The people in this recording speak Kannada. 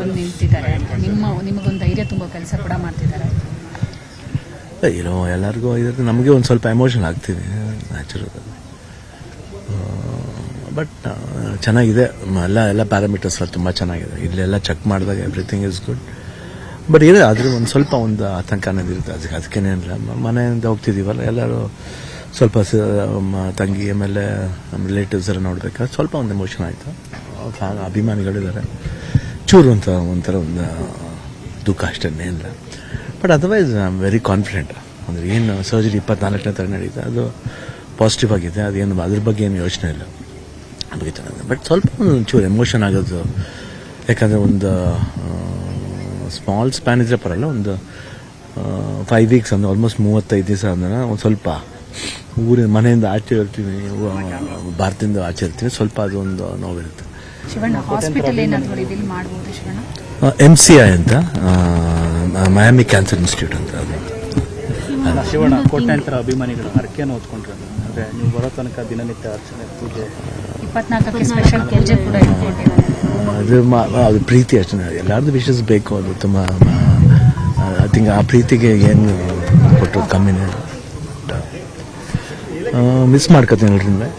ಬಂದು ನಿಂತಿದ್ದಾರೆ. ನಿಮ್ಮ, ನಿಮಗೊಂದು ಧೈರ್ಯ ತುಂಬಾ ಕೆಲಸ ಕೂಡ ಮಾಡ್ತಿದ್ದಾರೆ. ಏನೋ ಎಲ್ಲರಿಗೂ ಇದ್ರೆ ನಮಗೆ ಒಂದು ಸ್ವಲ್ಪ ಎಮೋಷನ್ ಆಗ್ತೀವಿ ನ್ಯಾಚುರಲ್ ಬಟ್ ಚೆನ್ನಾಗಿದೆ. ಎಲ್ಲ ಎಲ್ಲ ಪ್ಯಾರಾಮೀಟರ್ಸ್ ಎಲ್ಲ ತುಂಬ ಚೆನ್ನಾಗಿದೆ. ಇಲ್ಲೆಲ್ಲ ಚೆಕ್ ಮಾಡಿದಾಗ ಎವ್ರಿಥಿಂಗ್ ಇಸ್ ಗುಡ್ ಬಟ್ ಇದೆ, ಆದರೂ ಒಂದು ಸ್ವಲ್ಪ ಒಂದು ಆತಂಕ ಅನ್ನೋದಿರುತ್ತೆ ಅದಕ್ಕೆ ಅದಕ್ಕೇನಿಲ್ಲ ಮನೆಯಿಂದ ಹೋಗ್ತಿದ್ದೀವಲ್ಲ ಎಲ್ಲರೂ ಸ್ವಲ್ಪ ತಂಗಿ ಆಮೇಲೆ ನಮ್ಮ ರಿಲೇಟಿವ್ಸ್ ಎಲ್ಲ ನೋಡ್ಬೇಕಾದ್ರೆ ಸ್ವಲ್ಪ ಒಂದು ಎಮೋಷನ್ ಆಯಿತು. ಫ್ಯಾನ್ ಅಭಿಮಾನಿಗಳಿದ್ದಾರೆ. ಚೂರು ಅಂತ ಒಂಥರ ಒಂದು ದುಃಖ ಅಷ್ಟೇ ಇಲ್ಲ. But otherwise I am very confident ಅಂದರೆ ಏನು ಸರ್ಜರಿ ಇಪ್ಪತ್ನಾಲ್ಕನೇ ಥರ ನಡೀತಾ, ಅದು ಪಾಸಿಟಿವ್ ಆಗಿದೆ. ಅದೇನು ಅದ್ರ ಬಗ್ಗೆ ಏನು ಯೋಚನೆ ಇಲ್ಲ. ಅದಕ್ಕೆ ಚೆನ್ನಾಗಿದೆ ಬಟ್ ಸ್ವಲ್ಪ ಒಂದು ಚೂರು ಎಮೋಷನ್ ಆಗೋದು. ಯಾಕಂದರೆ ಒಂದು ಸ್ಮಾಲ್ ಸ್ಪ್ಯಾನ್ ಇದ್ರೆ ಪರಲ್ಲ ಒಂದು ಫೈವ್ ವೀಕ್ಸ್ ಅಂದ್ರೆ ಆಲ್ಮೋಸ್ಟ್ ಮೂವತ್ತೈದು ದಿವಸ ಅಂದ್ರೆ ಒಂದು ಸ್ವಲ್ಪ ಊರಿನ ಮನೆಯಿಂದ ಆಚೆ ಇರ್ತೀವಿ ಭಾರತದಿಂದ ಆಚೆ ಇರ್ತೀವಿ ಸ್ವಲ್ಪ ಅದೊಂದು ನೋವಿರುತ್ತೆ. ಶಿವಣ್ಣ ಹಾಸ್ಪಿಟಲ್ ಏನಾದರೂ ರಿವೀಲ್ ಮಾಡ್ಬೋದು ಶಿವಣ್ಣ? ಎಂ ಸಿ ಐ ಅಂತ ಮಯಾಮಿ ಕ್ಯಾನ್ಸರ್ ಇನ್ಸ್ಟಿಟ್ಯೂಟ್ ಅಂತ ಅದು. ಶಿವಣ್ಣ ಕೋಟ್ಯಾಂತರ ಅಭಿಮಾನಿಗಳು ಹರಕೆಯನ್ನು ಓದ್ಕೊಂಡ್ರೆ ಅಂದ್ರೆ ನೀವು ಬರೋ ತನಕ ದಿನನಿತ್ಯ ಅರ್ಚನೆ ಪೂಜೆ. ಇಪ್ಪತ್ನಾಲ್ಕಕ್ಕೆ ಸ್ಪೆಷಲ್ ಪೂಜೆ ಕೂಡ ಅದು ಮಾ- ಅದು ಪ್ರೀತಿ ಅರ್ಚನೆ ಎಲ್ಲರದ್ದು ವಿಶಸ್ ಬೇಕು ಅದು ತುಂಬ ಐ ಥಿಂಕ್ ಆ ಪ್ರೀತಿಗೆ ಏನು ಕೊಟ್ಟರು ಕಮ್ಮಿನೇ. ಮಿಸ್ ಮಾಡ್ಕೊತೀನಿ ಎಲ್ಲರಿಂದ